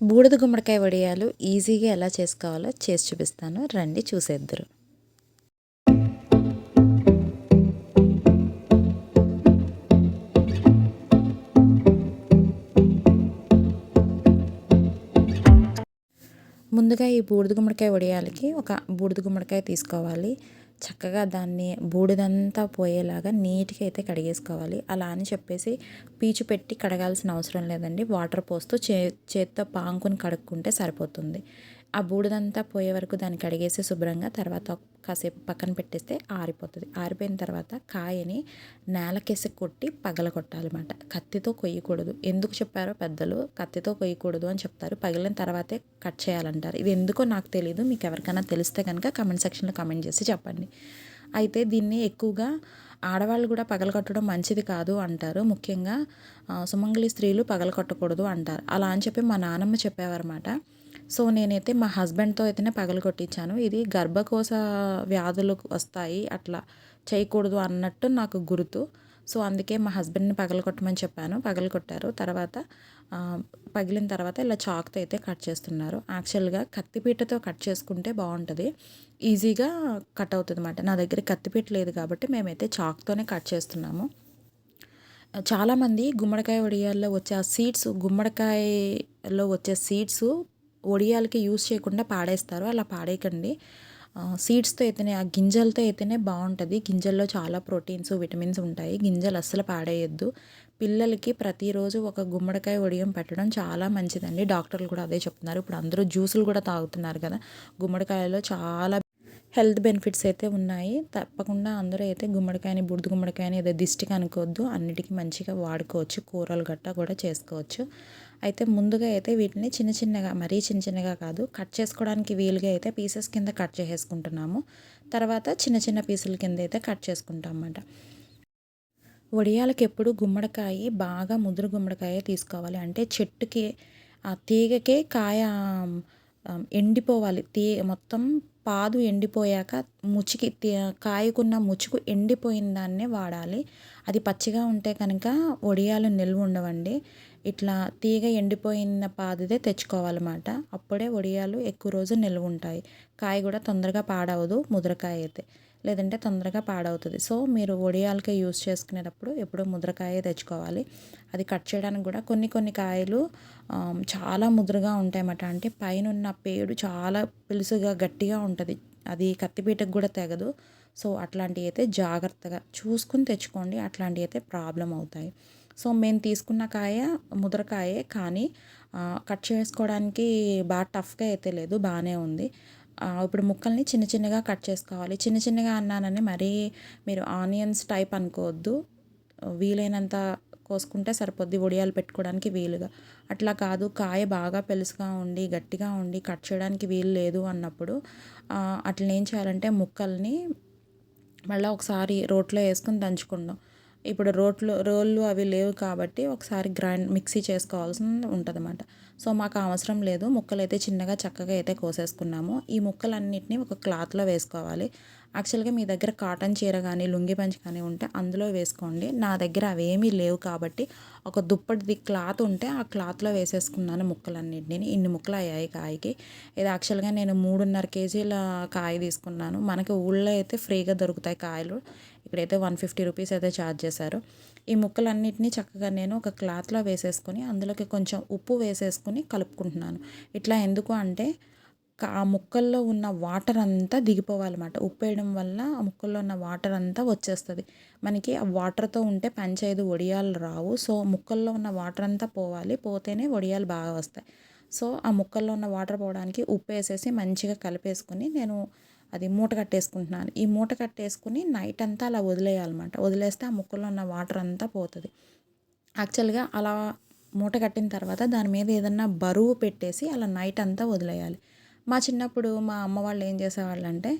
బూడిద గుమ్మడికాయ వడియాలు ఈజీగా ఎలా చేసుకోవాలో చేసి చూపిస్తాను. రండి చూసేద్దరు. ముందుగా ఈ బూడిద గుమ్మడికాయ వడియాలకి ఒక బూడిద గుమ్మడికాయ తీసుకోవాలి. చక్కగా దాన్ని బూడిదంతా పోయేలాగా నీట్గా అయితే కడిగేసుకోవాలి. అలా అని చెప్పేసి పీచు పెట్టి కడగాల్సిన అవసరం లేదండి. వాటర్ పోస్తూ చే చేత్తో పాంకుని కడుక్కుంటే సరిపోతుంది. ఆ బూడిదంతా పోయే వరకు దాన్ని కడిగేసి శుభ్రంగా తర్వాత కాసేపు పక్కన పెట్టేస్తే ఆరిపోతుంది. ఆరిపోయిన తర్వాత కాయని నేలకేసి కొట్టి పగలగొట్టాలన్నమాట. కత్తితో కొయ్యకూడదు. ఎందుకు చెప్పారో పెద్దలు కత్తితో కొయ్యకూడదు అని చెప్తారు. పగిలిన తర్వాతే కట్ చేయాలంటారు. ఇది ఎందుకో నాకు తెలియదు మీకు ఎవరికైనా తెలిస్తే కనుక కమెంట్ సెక్షన్లో కమెంట్ చేసి చెప్పండి. అయితే దీన్ని ఎక్కువగా ఆడవాళ్ళు కూడా పగలగొట్టడం మంచిది కాదు అంటారు. ముఖ్యంగా సుమంగళి స్త్రీలు పగలగొట్టకూడదు అంటారు. అలా అని చెప్పి మా నానమ్మ చెప్పేవారన్నమాట. సో నేనైతే మా హస్బెండ్తో అయితేనే పగలు కొట్టించాను. ఇది గర్భకోశ వ్యాధులు వస్తాయి అట్లా చేయకూడదు అన్నట్టు నాకు గుర్తు. సో అందుకే మా హస్బెండ్ని పగలు కొట్టమని చెప్పాను. పగలు కొట్టారు. తర్వాత పగిలిన తర్వాత ఇలా చాక్తో అయితే కట్ చేస్తున్నారు. యాక్చువల్గా కత్తిపీటతో కట్ చేసుకుంటే బాగుంటుంది. ఈజీగా కట్ అవుతుంది అన్నమాట నా దగ్గర కత్తిపీట లేదు కాబట్టి మేమైతే చాక్తోనే కట్ చేస్తున్నాము. చాలామంది గుమ్మడికాయ వడియాల్లో వచ్చే ఆ సీడ్స్ గుమ్మడికాయలో వచ్చే సీడ్స్ ఒడియాలకి యూస్ చేయకుండా పాడేస్తారు అలా పాడేయకండి. సీడ్స్తో అయితేనే ఆ గింజలతో అయితేనే బాగుంటుంది. గింజల్లో చాలా ప్రోటీన్స్ విటమిన్స్ ఉంటాయి. గింజలు అస్సలు పాడేయద్దు. పిల్లలకి ప్రతిరోజు ఒక గుమ్మడికాయ వడియం పెట్టడం చాలా మంచిదండి. డాక్టర్లు కూడా అదే చెప్తున్నారు. ఇప్పుడు అందరూ జ్యూసులు కూడా తాగుతున్నారు కదా. గుమ్మడికాయలో చాలా హెల్త్ బెనిఫిట్స్ అయితే ఉన్నాయి. తప్పకుండా అందరూ అయితే గుమ్మడికాయని బుడిద గుమ్మడికాయని ఏదో దిష్టికి అనుకోవద్దు. అన్నిటికీ మంచిగా వాడుకోవచ్చు. కూరలు గట్ట కూడా చేసుకోవచ్చు. అయితే ముందుగా అయితే వీటిని చిన్న చిన్నగా మరీ చిన్న చిన్నగా కాదు కట్ చేసుకోవడానికి వీలుగా అయితే పీసెస్ కింద కట్ చేసేసుకుంటున్నాము. తర్వాత చిన్న చిన్న పీసుల కింద అయితే కట్ చేసుకుంటాం అన్నమాట వడియాలకి ఎప్పుడు గుమ్మడికాయ బాగా ముదురు గుమ్మడికాయ తీసుకోవాలి. అంటే చెట్టుకి ఆ తీగకే కాయ ఎండిపోవాలి. తీ మొత్తం పాదు ఎండిపోయాక ముచ్చికి కాయకున్న ముచ్చుకు ఎండిపోయిన దాన్నే వాడాలి. అది పచ్చిగా ఉంటే కనుక వడియాలు నిల్వ ఉండవండి. ఇట్లా తీగ ఎండిపోయిన పాదిదే తెచ్చుకోవాలన్నమాట. అప్పుడే వడియాలు ఎక్కువ రోజు నిల్వ ఉంటాయి కాయ కూడా తొందరగా పాడవదు ముద్రకాయ అయితే. లేదంటే తొందరగా పాడవుతుంది. సో మీరు వడియాలకే యూస్ చేసుకునేటప్పుడు ఎప్పుడూ ముద్రకాయ తెచ్చుకోవాలి. అది కట్ చేయడానికి కూడా కొన్ని కొన్ని కాయలు చాలా ముద్రగా ఉంటాయన్నమాట. అంటే పైన ఉన్న పేడు చాలా పిలుసుగా గట్టిగా ఉంటుంది. అది కత్తిపీటకు కూడా తెగదు. సో అట్లాంటివి అయితే జాగ్రత్తగా చూసుకుని తెచ్చుకోండి. అట్లాంటివి అయితే ప్రాబ్లం అవుతాయి. సో మేము తీసుకున్న కాయ ముద్రకాయే కానీ కట్ చేసుకోవడానికి బాగా టఫ్గా అయితే లేదు బాగానే ఉంది. ఇప్పుడు ముక్కల్ని చిన్న చిన్నగా కట్ చేసుకోవాలి. చిన్న చిన్నగా అన్నానని మరీ మీరు ఆనియన్స్ టైప్ అనుకోవద్దు. వీలైనంత కోసుకుంటే సరిపోద్ది ఒడియాలు పెట్టుకోవడానికి వీలుగా. అట్లా కాదు కాయ బాగా పెలుసుగా ఉండి గట్టిగా ఉండి కట్ చేయడానికి వీలు లేదు అన్నప్పుడు అట్లా ఏం చేయాలంటే ముక్కల్ని మళ్ళీ ఒకసారి రోట్లో వేసుకుని దంచుకుందాం. ఇప్పుడు రోట్లు రోళ్ళు అవి లేవు కాబట్టి ఒకసారి గ్రైండ్ మిక్సీ చేసుకోవాల్సి ఉంటుందన్నమాట. సో మాకు అవసరం లేదు. ముక్కలు అయితే చిన్నగా చక్కగా అయితే కోసేసుకున్నాము. ఈ ముక్కలన్నిటిని ఒక క్లాత్లో వేసుకోవాలి. యాక్చువల్గా మీ దగ్గర కాటన్ చీర కానీ లుంగి పంచి కానీ ఉంటే అందులో వేసుకోండి. నా దగ్గర అవేమీ లేవు కాబట్టి ఒక దుప్పటిది క్లాత్ ఉంటే ఆ క్లాత్లో వేసేసుకున్నాను ముక్కలన్నింటినీ. ఇన్ని ముక్కలు అయ్యాయి కాయకి. ఇది యాక్చువల్గా నేను మూడున్నర కేజీల కాయ తీసుకున్నాను. మనకి ఊళ్ళో అయితే ఫ్రీగా దొరుకుతాయి కాయలు. ఇక్కడైతే వన్ ఫిఫ్టీ రూపీస్ అయితే ఛార్జ్ చేశారు. ఈ ముక్కలన్నిటినీ చక్కగా నేను ఒక క్లాత్లో వేసేసుకొని అందులోకి కొంచెం ఉప్పు వేసేసుకొని కలుపుకుంటున్నాను. ఇట్లా ఎందుకు అంటే ఆ ముక్కల్లో ఉన్న వాటర్ అంతా దిగిపోవాలన్నమాట. ఉప్పు వేయడం వల్ల ఆ ముక్కల్లో ఉన్న వాటర్ అంతా వచ్చేస్తుంది. మనకి ఆ వాటర్తో ఉంటే పంచైదు వడియాలు రావు. సో ముక్కల్లో ఉన్న వాటర్ అంతా పోవాలి. పోతేనే వడియాలు బాగా వస్తాయి. సో ఆ ముక్కల్లో ఉన్న వాటర్ పోవడానికి ఉప్పు వేసేసి మంచిగా కలిపేసుకొని నేను అది మూట కట్టేసుకుంటున్నాను. ఈ మూట కట్టేసుకుని నైట్ అంతా అలా వదిలేయాలన్నమాట. వదిలేస్తే ఆ ముక్కల్లో ఉన్న వాటర్ అంతా పోతుంది. యాక్చువల్గా అలా మూట కట్టిన తర్వాత దాని మీద ఏదన్నా బరువు పెట్టేసి అలా నైట్ అంతా వదిలేయాలి. మా చిన్నప్పుడు మా అమ్మ వాళ్ళు ఏం చేసేవాళ్ళు అంటే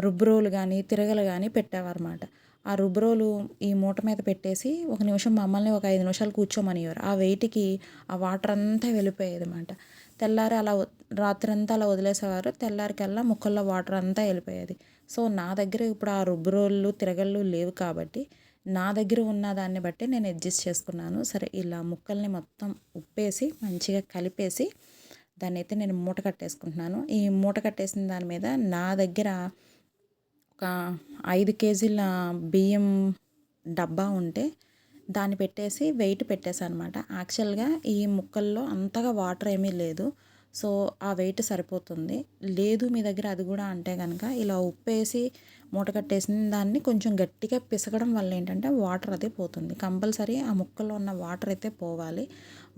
రుబ్రోలు కానీ తిరగలు కానీ పెట్టేవారన్నమాట. ఆ రుబ్రోలు ఈ మూట మీద పెట్టేసి ఒక నిమిషం మమ్మల్ని ఒక ఐదు నిమిషాలు కూర్చోమనివారు ఆ వెయిట్కి ఆ వాటర్ అంతా వెళ్ళిపోయేది అనమాట తెల్లారి అలా రాత్రంతా అలా వదిలేసేవారు. తెల్లారికల్లా ముక్కల్లో వాటర్ అంతా వెళ్ళిపోయేది. సో నా దగ్గర ఇప్పుడు ఆ రుబ్బురోళ్ళు తిరగళ్ళు లేవు కాబట్టి నా దగ్గర ఉన్న దాన్ని బట్టి నేను అడ్జస్ట్ చేసుకున్నాను. సరే ఇలా ముక్కల్ని మొత్తం ఉప్పేసి మంచిగా కలిపేసి దాన్ని అయితే నేను మూట కట్టేసుకుంటున్నాను. ఈ మూట కట్టేసిన దాని మీద నా దగ్గర ఒక ఐదు కేజీల బియ్యం డబ్బా ఉంటే దాన్ని పెట్టేసి వెయిట్ పెట్టేసాను అనమాట యాక్చువల్గా ఈ ముక్కల్లో అంతగా వాటర్ ఏమీ లేదు. సో ఆ వెయిట్ సరిపోతుంది. లేదు మీ దగ్గర అది కూడా అంటే కనుక ఇలా ఉప్పేసి మూట కట్టేసిన దాన్ని కొంచెం గట్టిగా పిసకడం వల్ల ఏంటంటే వాటర్ అదే పోతుంది. కంపల్సరీ ఆ ముక్కల్లో ఉన్న వాటర్ అయితే పోవాలి.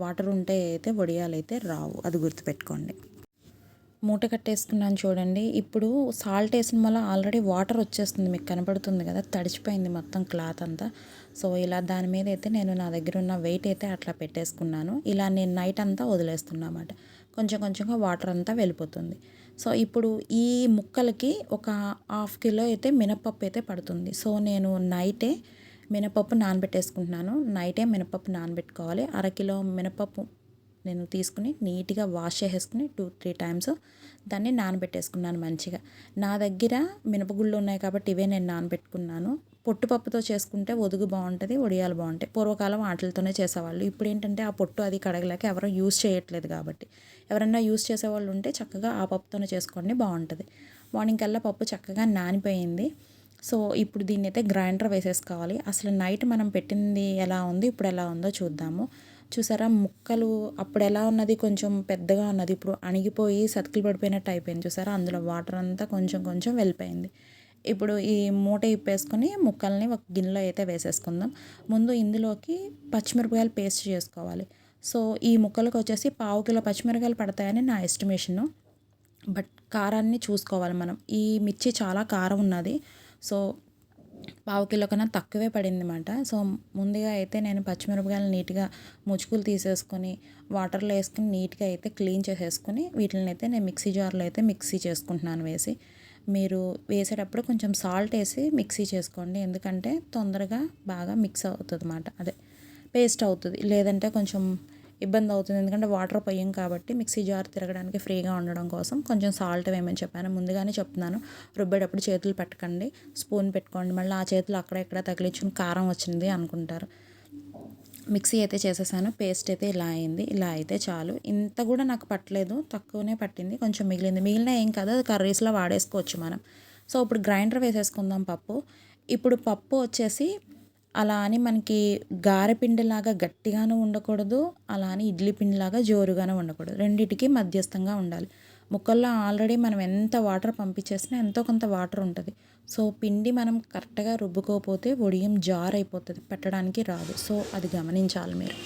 వాటర్ ఉంటే అయితే వడియాలు అయితే రావు. అది గుర్తుపెట్టుకోండి. మూట కట్టేసుకున్నాను చూడండి. ఇప్పుడు సాల్ట్ వేసిన వల్ల ఆల్రెడీ వాటర్ వచ్చేస్తుంది. మీకు కనపడుతుంది కదా? తడిచిపోయింది మొత్తం క్లాత్ అంతా. సో ఇలా దాని మీద అయితే నేను నా దగ్గర ఉన్న వెయిట్ అయితే అట్లా పెట్టేసుకున్నాను. ఇలా నేను నైట్ అంతా వదిలేస్తున్నమాట కొంచెం కొంచెంగా వాటర్ అంతా వెళ్ళిపోతుంది. సో ఇప్పుడు ఈ ముక్కలకి ఒక హాఫ్ కిలో అయితే మినపప్పు అయితే పడుతుంది. సో నేను నైటే మినపప్పు నానబెట్టేసుకుంటున్నాను. నైటే మినపప్పు నానబెట్టుకోవాలి. అరకిలో మినపప్పు నేను తీసుకుని నీట్గా వాష్ చేసేసుకుని టూ త్రీ టైమ్స్ దాన్ని నానబెట్టేసుకున్నాను మంచిగా. నా దగ్గర మినపగుళ్ళు ఉన్నాయి కాబట్టి ఇవే నేను నానబెట్టుకున్నాను. పొట్టుపప్పుతో చేసుకుంటే ఒదుగు బాగుంటుంది వడియాలు బాగుంటాయి. పూర్వకాలం వాటిలతోనే చేసేవాళ్ళు. ఇప్పుడు ఏంటంటే ఆ పొట్టు అది కడగలేక ఎవరో యూస్ చేయట్లేదు కాబట్టి. ఎవరైనా యూస్ చేసేవాళ్ళు ఉంటే చక్కగా ఆ పప్పుతోనే చేసుకోండి బాగుంటుంది. మార్నింగ్ కల్లా పప్పు చక్కగా నానిపోయింది. సో ఇప్పుడు దీన్ని అయితే గ్రైండర్ వేసేసుకోవాలి. అసలు నైట్ మనం పెట్టింది ఎలా ఉంది ఇప్పుడు ఎలా ఉందో చూద్దాము. చూసారా? ముక్కలు అప్పుడు ఎలా ఉన్నది? కొంచెం పెద్దగా ఉన్నది. ఇప్పుడు అణిగిపోయి సతుకులు పడిపోయినట్టు అయిపోయింది. చూసారా? అందులో వాటర్ అంతా కొంచెం కొంచెం వెళ్ళిపోయింది. ఇప్పుడు ఈ మూట ఇప్పేసుకొని ముక్కల్ని ఒక గిన్నెలో అయితే వేసేసుకుందాం. ముందు ఇందులోకి పచ్చిమిరపకాయలు పేస్ట్ చేసుకోవాలి. సో ఈ ముక్కలకు వచ్చేసి పావు కిలో పచ్చిమిరపకాయలు పడతాయని నా ఎస్టిమేషను. బట్ కారాన్ని చూసుకోవాలి మనం. ఈ మిర్చి చాలా కారం ఉన్నది. సో పావు కిలో కన్నా తక్కువే పడింది అనమాట సో ముందుగా అయితే నేను పచ్చిమిరపకాయలు నీట్గా ముచ్చుకులు తీసేసుకొని వాటర్లో వేసుకుని నీట్గా అయితే క్లీన్ చేసేసుకొని వీటిని అయితే నేను మిక్సీ జార్లో అయితే మిక్సీ చేసుకుంటున్నాను వేసి. మీరు వేసేటప్పుడు కొంచెం సాల్ట్ వేసి మిక్సీ చేసుకోండి. ఎందుకంటే తొందరగా బాగా మిక్స్ అవుతుంది అన్నమాట అదే పేస్ట్ అవుతుంది. లేదంటే కొంచెం ఇబ్బంది అవుతుంది. ఎందుకంటే వాటర్ పొయ్యం కాబట్టి మిక్సీ జార్ తిరగడానికి ఫ్రీగా ఉండడం కోసం కొంచెం సాల్ట్ వేయమని చెప్పాను. ముందుగానే చెప్తున్నాను. రుబ్బేటప్పుడు చేతులు పెట్టకండి. స్పూన్ పెట్టుకోండి. మళ్ళీ ఆ చేతులు అక్కడ ఇక్కడ తగిలించుకుని కారం వచ్చింది అనుకుంటారు. మిక్సీ అయితే చేసేసాను. పేస్ట్ అయితే ఇలా అయింది. ఇలా అయితే చాలు. ఇంత కూడా నాకు పట్టలేదు. తక్కువనే పట్టింది. కొంచెం మిగిలింది. మిగిలిన ఏం కాదు. అది కర్రీస్లో వాడేసుకోవచ్చు మనం. సో ఇప్పుడు గ్రైండర్ వేసేసుకుందాం పప్పు. ఇప్పుడు పప్పు వచ్చేసి అలా అని మనకి గారెపిండిలాగా గట్టిగాను ఉండకూడదు అలా అని ఇడ్లీ పిండిలాగా జోరుగాను ఉండకూడదు. రెండిటికి మధ్యస్థంగా ఉండాలి. ముక్కల్లో ఆల్రెడీ మనం ఎంత వాటర్ పంపించేసినా ఎంతో కొంత వాటర్ ఉంటుంది. సో పిండి మనం కరెక్ట్గా రుబ్బుకోకపోతే ఒడియం జార్ అయిపోతుంది పెట్టడానికి రాదు. సో అది గమనించాలి మీరు.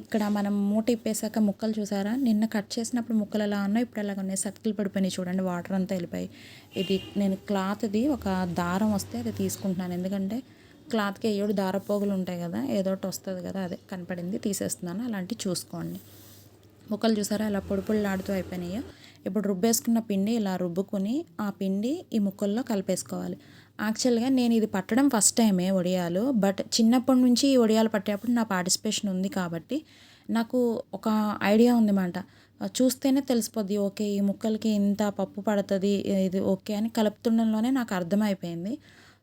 ఇక్కడ మనం మూట ఇప్పేసాక ముక్కలు చూసారా? నిన్న కట్ చేసినప్పుడు ముక్కలు ఎలా ఉన్నాయి ఇప్పుడు ఎలా ఉన్నాయి? సర్కిల్ పడిపోయినాయి చూడండి వాటర్ అంతా వెళ్ళిపోయి ఇది నేను క్లాత్ది ఒక దారం వస్తే అది తీసుకుంటున్నాను. ఎందుకంటే క్లాత్కి ఏడు దారపోగులు ఉంటాయి కదా ఏదో ఒకటి వస్తుంది కదా అదే కనపడింది తీసేస్తున్నాను అలాంటివి చూసుకోండి. ముక్కలు చూసారా ఇలా పొడి పొడిలాడుతూ అయిపోయినాయి. ఇప్పుడు రుబ్బేసుకున్న పిండి ఇలా రుబ్బుకొని ఆ పిండి ఈ ముక్కల్లో కలిపేసుకోవాలి. యాక్చువల్గా నేను ఇది పట్టడం ఫస్ట్ టైమే వడియాలు బట్ చిన్నప్పటి నుంచి ఈ వడియాలు పట్టేటప్పుడు నా పార్టిసిపేషన్ ఉంది కాబట్టి నాకు ఒక ఐడియా ఉందన్నమాట చూస్తేనే తెలిసిపోద్ది ఓకే ఈ ముక్కలకి ఇంత పప్పు పడుతుంది ఇది ఓకే అని కలుపుతుండంలోనే నాకు అర్థమైపోయింది.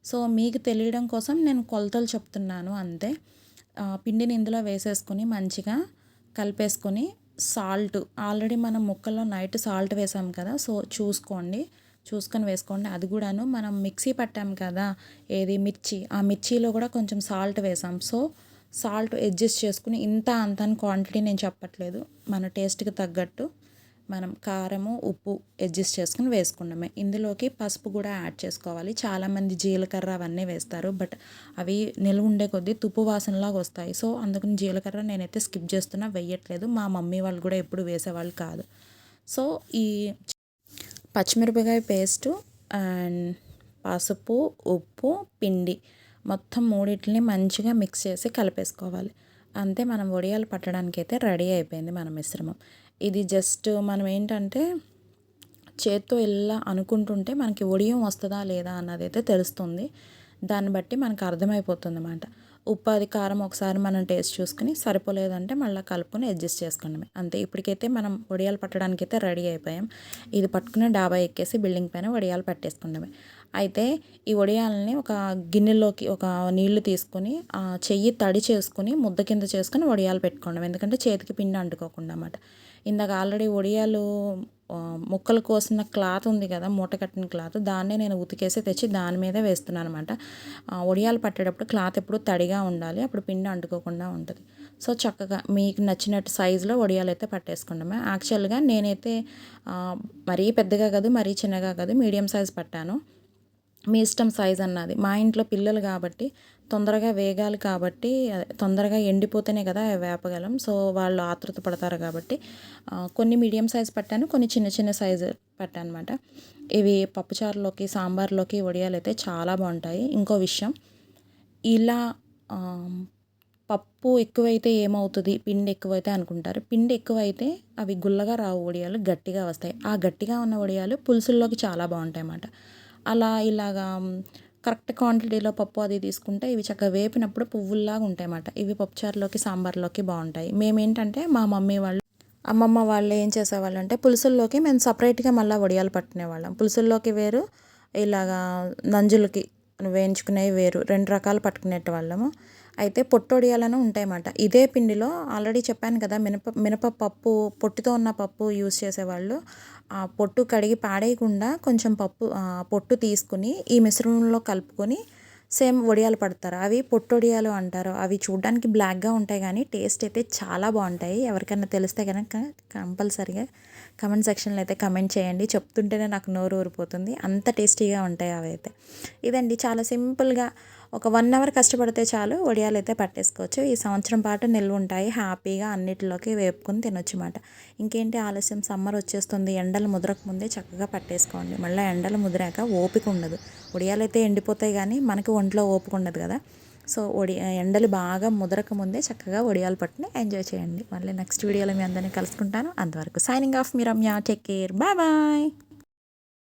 సో మీకు తెలియడం కోసం నేను కొలతలు చెప్తున్నాను అంతే. పిండిని ఇందులో వేసేసుకొని మంచిగా కలిపేసుకొని సాల్ట్ ఆల్రెడీ మనం ముక్కల్లో నైట్ సాల్ట్ వేసాం కదా సో చూసుకోండి చూసుకొని వేసుకోండి. అది కూడాను మనం మిక్సీ పట్టాం కదా ఏది మిర్చి ఆ మిర్చిలో కూడా కొంచెం సాల్ట్ వేసాం. సో సాల్ట్ అడ్జస్ట్ చేసుకుని ఇంత అంత క్వాంటిటీ నేను చెప్పట్లేదు మన టేస్ట్కి తగ్గట్టు. మనం కారము ఉప్పు అడ్జస్ట్ చేసుకుని వేసుకున్నామే ఇందులోకి పసుపు కూడా యాడ్ చేసుకోవాలి. చాలామంది జీలకర్ర అవన్నీ వేస్తారు. బట్ అవి నిలువ ఉండే కొద్దీ తుప్పు వాసనలాగా వస్తాయి. సో అందుకని జీలకర్ర నేనైతే స్కిప్ చేస్తున్నా. వేయట్లేదు. మా మమ్మీ వాళ్ళు కూడా ఎప్పుడు వేసేవాళ్ళు కాదు. సో ఈ పచ్చిమిరపకాయ పేస్టు అండ్ పసుపు ఉప్పు పిండి మొత్తం మూడింటిని మంచిగా మిక్స్ చేసి కలిపేసుకోవాలి. అంతే మనం వడియాలు పట్టడానికి అయితే రెడీ అయిపోయింది మన మిశ్రమం. ఇది జస్ట్ మనం ఏంటంటే చేత్తో ఇలా అనుకుంటుంటే మనకి ఒడియం వస్తుందా లేదా అన్నది అయితే తెలుస్తుంది. దాన్ని బట్టి మనకు అర్థమైపోతుంది అన్నమాట. ఉప్పు అది కారం ఒకసారి మనం టేస్ట్ చూసుకుని సరిపోలేదంటే మళ్ళీ కలుపుకొని అడ్జస్ట్ చేసుకోండి అంతే ఇప్పటికైతే మనం వడియాలు పట్టడానికి అయితే రెడీ అయిపోయాం. ఇది పట్టుకుని డాబా ఎక్కేసి బిల్డింగ్ పైన వడియాలు పట్టేసుకున్నాం అయితే ఈ వడియాలని ఒక గిన్నెలోకి ఒక నీళ్ళు తీసుకొని చెయ్యి తడి చేసుకుని ముద్ద కింద చేసుకుని వడియాలు పెట్టుకోండి ఎందుకంటే చేతికి పిండి అంటుకోకుండా అన్నమాట. ఇందాక ఆల్రెడీ వడియాలు ముక్కలు కోసిన క్లాత్ ఉంది కదా మూట కట్టిన క్లాత్ దాన్నే నేను ఉతికేసి తెచ్చి దాని మీదే వేస్తున్నాను అనమాట వడియాలు పట్టేటప్పుడు క్లాత్ ఎప్పుడు తడిగా ఉండాలి అప్పుడు పిండి అంటుకోకుండా ఉంటుంది. సో చక్కగా మీకు నచ్చినట్టు సైజులో వడియాలు అయితే పట్టేసుకుంటాము. యాక్చువల్గా నేనైతే మరీ పెద్దగా కాదు మరీ చిన్నగా కాదు మీడియం సైజ్ పట్టాను. మీ ఇష్టం సైజ్ అన్నది. మా ఇంట్లో పిల్లలు కాబట్టి తొందరగా వేగాలి కాబట్టి తొందరగా ఎండిపోతేనే కదా వేపగలం. సో వాళ్ళు ఆతృత పడతారు కాబట్టి కొన్ని మీడియం సైజ్ పట్టాను కొన్ని చిన్న చిన్న సైజు పట్టాను అనమాట ఇవి పప్పుచారులోకి సాంబార్లోకి వడియాలు అయితే చాలా బాగుంటాయి. ఇంకో విషయం ఇలా పప్పు ఎక్కువైతే ఏమవుతుంది పిండి ఎక్కువైతే అనుకుంటారు. పిండి ఎక్కువైతే అవి గుల్లగా రావు వడియాలు గట్టిగా వస్తాయి. ఆ గట్టిగా ఉన్న వడియాలు పులుసుల్లోకి చాలా బాగుంటాయి అన్నమాట. అలా ఇలాగా కరెక్ట్ క్వాంటిటీలో పప్పు అది తీసుకుంటే ఇవి చక్కగా వేపినప్పుడు పువ్వుల్లాగా ఉంటాయి అన్నమాట ఇవి పప్పుచారులోకి సాంబార్లోకి బాగుంటాయి. మేమేంటంటే మా మమ్మీ వాళ్ళు అమ్మమ్మ వాళ్ళు ఏం చేసేవాళ్ళు అంటే పులుసుల్లోకి మేము సపరేట్గా మళ్ళీ వడియాలు పట్టుకునేవాళ్ళం. పులుసుల్లోకి వేరు ఇలాగా నంజులకి వేయించుకునేవి వేరు. రెండు రకాలు పట్టుకునేటి వాళ్ళము అయితే పొట్టొడియాలను ఉంటాయన్నమాట. ఇదే పిండిలో ఆల్రెడీ చెప్పాను కదా మినప మినప పప్పు పొట్టుతో ఉన్న పప్పు యూస్ చేసేవాళ్ళు. ఆ పొట్టు కడిగి పాడేయకుండా కొంచెం పప్పు పొట్టు తీసుకుని ఈ మిశ్రమంలో కలుపుకొని సేమ్ వడియాలు పడతారు. అవి పొట్టొడియాలు అంటారు. అవి చూడడానికి బ్లాక్గా ఉంటాయి కానీ టేస్ట్ అయితే చాలా బాగుంటాయి. ఎవరికైనా తెలిస్తే కనుక కంపల్సరిగా కమెంట్ సెక్షన్లో అయితే కమెంట్ చేయండి. చెప్తుంటేనే నాకు నోరు ఊరిపోతుంది. అంత టేస్టీగా ఉంటాయి అవి అయితే. ఇదండి చాలా సింపుల్గా ఒక వన్ అవర్ కష్టపడితే చాలు వడియాలు అయితే పట్టేసుకోవచ్చు. ఈ సంవత్సరం పాటు నిల్వ ఉంటాయి హ్యాపీగా అన్నిటిలోకి వేపుకొని తినొచ్చు అన్నమాట ఇంకేంటి ఆలస్యం? సమ్మర్ వచ్చేస్తుంది ఎండలు ముదరక ముందే చక్కగా పట్టేసుకోండి. మళ్ళీ ఎండలు ముదిరాక ఓపిక ఉండదు. వడియాలు అయితే ఎండిపోతాయి కానీ మనకి ఒంట్లో ఓపిక ఉండదు కదా. సో వడి ఎండలు బాగా ముదరక ముందే చక్కగా వడియాలు పట్టుని ఎంజాయ్ చేయండి. మళ్ళీ నెక్స్ట్ వీడియోలో మీ అందరినీ కలుసుకుంటాను. అంతవరకు సైనింగ్ ఆఫ్ మీ Ramya. Take care. Bye bye.